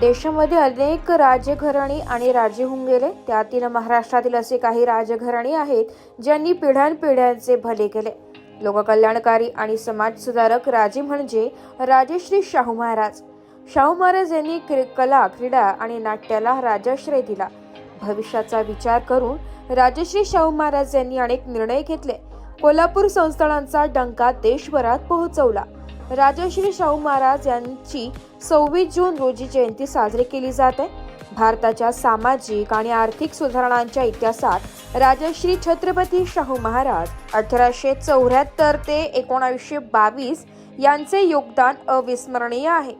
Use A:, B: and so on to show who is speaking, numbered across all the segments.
A: देशामध्ये अनेक राजघराणी आणि राजे होऊन गेले त्यातील महाराष्ट्रातील असे काही राजघराणी आहेत ज्यांनी पिढ्यानपिढ्यांचे भले केले. लोककल्याणकारी आणि समाजसुधारक राजे म्हणजे राजश्री शाहू महाराज. शाहू महाराज यांनी क्रि- कला क्रीडा आणि नाट्याला राजाश्रय दिला. भविष्याचा विचार करून राजश्री शाहू महाराज यांनी अनेक निर्णय घेतले. कोल्हापूर संस्थानांचा डंका देशभरात पोहोचवला. राजश्री शाहू महाराज यांची सव्वीस जून रोजी जयंती साजरी केली जाते. भारताच्या सामाजिक आणि आर्थिक सुधारणांच्या इतिहासात राजश्री छत्रपती शाहू महाराज अठराशे चौऱ्याहत्तर ते एकोणावीसशे बावीस यांचे योगदान अविस्मरणीय आहे.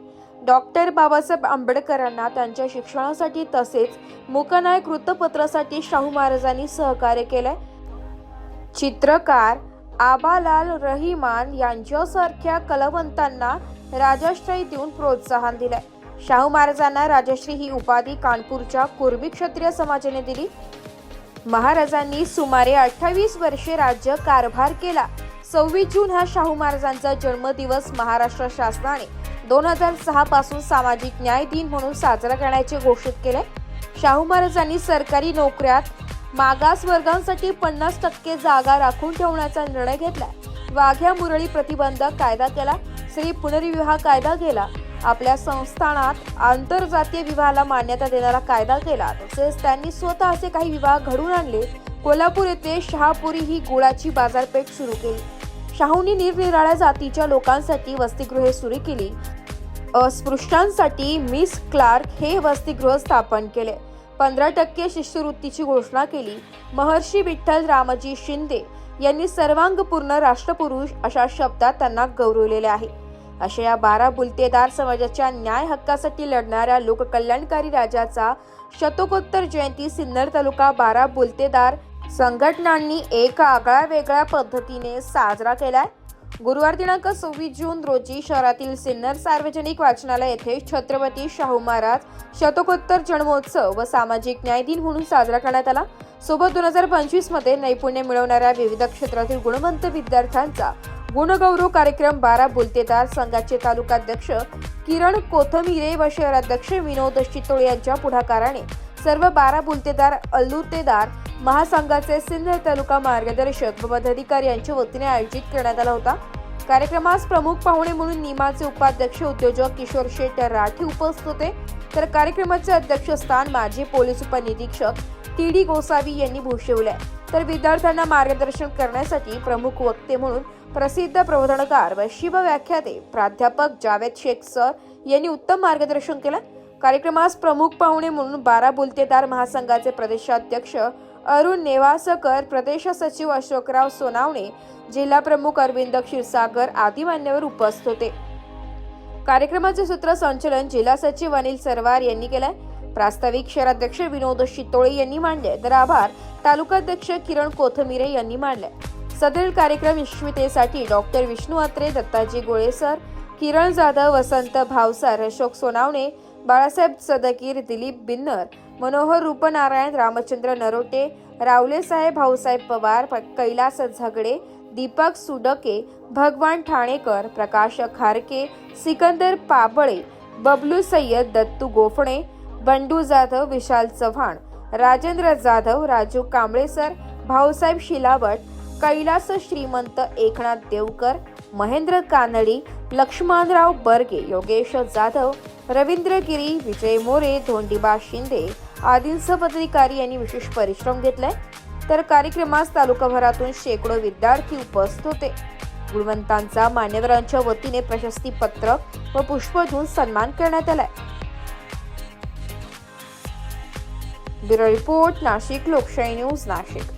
A: डॉक्टर बाबासाहेब आंबेडकरांना त्यांच्या शिक्षणासाठी तसेच मुकनाय कृतपत्रासाठी शाहू महाराजांनी सहकार्य केले चित्रकार आबालाल रहिमान यांच्यासारख्या कलावंतांना राजाश्रय देऊन प्रोत्साहन दिलंय. शाहू महाराजांना राजश्री ही उपाधी कानपूरच्या कुर्बी क्षत्रिय समाजाने दिली. महाराजांनी सुमारे अठ्ठावीस वर्षे राज्य कारभार केला. सव्वीस जून हा शाहू महाराजांचा जन्मदिवस महाराष्ट्र शासनाने दोन हजार सहा पासून सामाजिक न्याय दिन म्हणून साजरा करण्याचे घोषित केले. शाहू महाराजांनी सरकारी नोकऱ्यात मागास वर्गांसाठी पन्नास टक्के जागा राखून ठेवण्याचा निर्णय घेतला. वाघ्या मुरळी प्रतिबंधक कायदा केला. स्त्री पुनर्विवाह कायदा केला. आपल्या संस्थानात आंतरजातीय विवाहाला मान्यता देणारा कायदा केला. तसेच त्यांनी स्वतः असे काही विवाह घडून आणले. कोल्हापूर येथे शहापुरी ही गुळाची बाजारपेठ सुरू केली. शाहूंनी निरनिराळ्या जातीच्या लोकांसाठी वसतिगृहे सुरू केली. अस्पृश्यांसाठी मिस क्लार्क हे वसतिगृह स्थापन केले. पंधरा टक्के शिष्यवृत्तीची घोषणा केली. महर्षी विठ्ठल रामजी शिंदे यांनी सर्वांगपूर्ण राष्ट्रपुरुष अशा शब्दात त्यांना गौरवलेले आहे. अशा या बारा बुलतेदार समाजाच्या न्याय हक्कासाठी लढणाऱ्या लोककल्याणकारी राजाचा शतकोत्तर जयंती सिन्नर तालुका बारा बुलतेदार संघटनांनी एक आगळ्या वेगळ्या पद्धतीने साजरा केलाय. गुरुवार दिनांक सव्वीस जून रोजी शहरातील सिन्नर सार्वजनिक वाचनालय येथे छत्रपती शाहू महाराज शतकोत्तर जन्मोत्सव व सामाजिक न्याय दिन म्हणून साजरा करण्यात आला. सोबत दोन हजार पंचवीसमध्ये नैपुण्य मिळवणाऱ्या विविध क्षेत्रातील गुणवंत विद्यार्थ्यांचा गुणगौरव कार्यक्रम बारा बोलतेदार संघाचे तालुकाध्यक्ष किरण कोथमिरे व शहराध्यक्ष विनोद चितोळे यांच्या पुढाकाराने सर्व बारा बुलतेदार अल्लुतेदार महासंघाचे सिन्नर तालुका मार्गदर्शक व पदाधिकारी यांच्या वतीने आयोजित करण्यात आला होता. कार्यक्रमास प्रमुख पाहुणे म्हणून निमाचे उपाध्यक्ष उद्योजक किशोर शेठ राठी उपस्थित होते. तर कार्यक्रमाचे अध्यक्षस्थान माजी पोलीस उपनिरीक्षक टी डी गोसावी यांनी भूषवले. तर विद्यार्थ्यांना मार्गदर्शन करण्यासाठी प्रमुख वक्ते म्हणून प्रसिद्ध प्रबोधनकार व शिवव्याख्याते प्राध्यापक जावेद शेख सर यांनी उत्तम मार्गदर्शन केलं. कार्यक्रमास प्रमुख पाहुणे म्हणून बारा बुलतेदार महासंघाचे प्रदेशाध्यक्ष अरुण नेवासकर प्रदेश सचिव अशोकराव सोनावणे जिल्हा प्रमुख अरविंद क्षीरसागर आदी मान्यवर उपस्थित होते. कार्यक्रमाचे सूत्रसंचलन जिल्हा सचिव अनिल सरवार यांनी केलंय. प्रास्ताविक शहराध्यक्ष विनोद शितोळे यांनी मांडले. तर आभार. तालुकाध्यक्ष किरण कोथमिरे यांनी मांडले. सदरील कार्यक्रम यशस्वीतेसाठी डॉक्टर विष्णू अत्रे दत्ताजी गोळेसर किरण जाधव वसंत भावसार अशोक सोनावणे बाळासाहेब सदकीर दिलीप बिन्नर मनोहर रूपनारायण रामचंद्र नरोटे रावले साहेब भाऊसाहेब पवार कैलास झगडे दीपक सुडके भगवान ठाणेकर प्रकाश खारके सिकंदर पाबळे बबलू सय्यद दत्तू गोफणे बंडू जाधव विशाल चव्हाण राजेंद्र जाधव राजू कांबळेसर भाऊसाहेब शिलावट कैलास श्रीमंत एकनाथ देवकर महेंद्र कानडी लक्ष्मणराव बर्गे योगेश जाधव रवींद्र गिरी विजय मोरे धोंडीबा शिंदे आदींसह पदाधिकारी यांनी विशेष परिश्रम घेतलाय. तर कार्यक्रमास तालुकाभरातून शेकडो विद्यार्थी उपस्थित होते. गुणवंतांचा मान्यवरांच्या वतीने प्रशस्ती पत्र व पुष्प देऊन सन्मान करण्यात आलाय. ब्युरो रिपोर्ट नाशिक लोकशाही न्यूज नाशिक.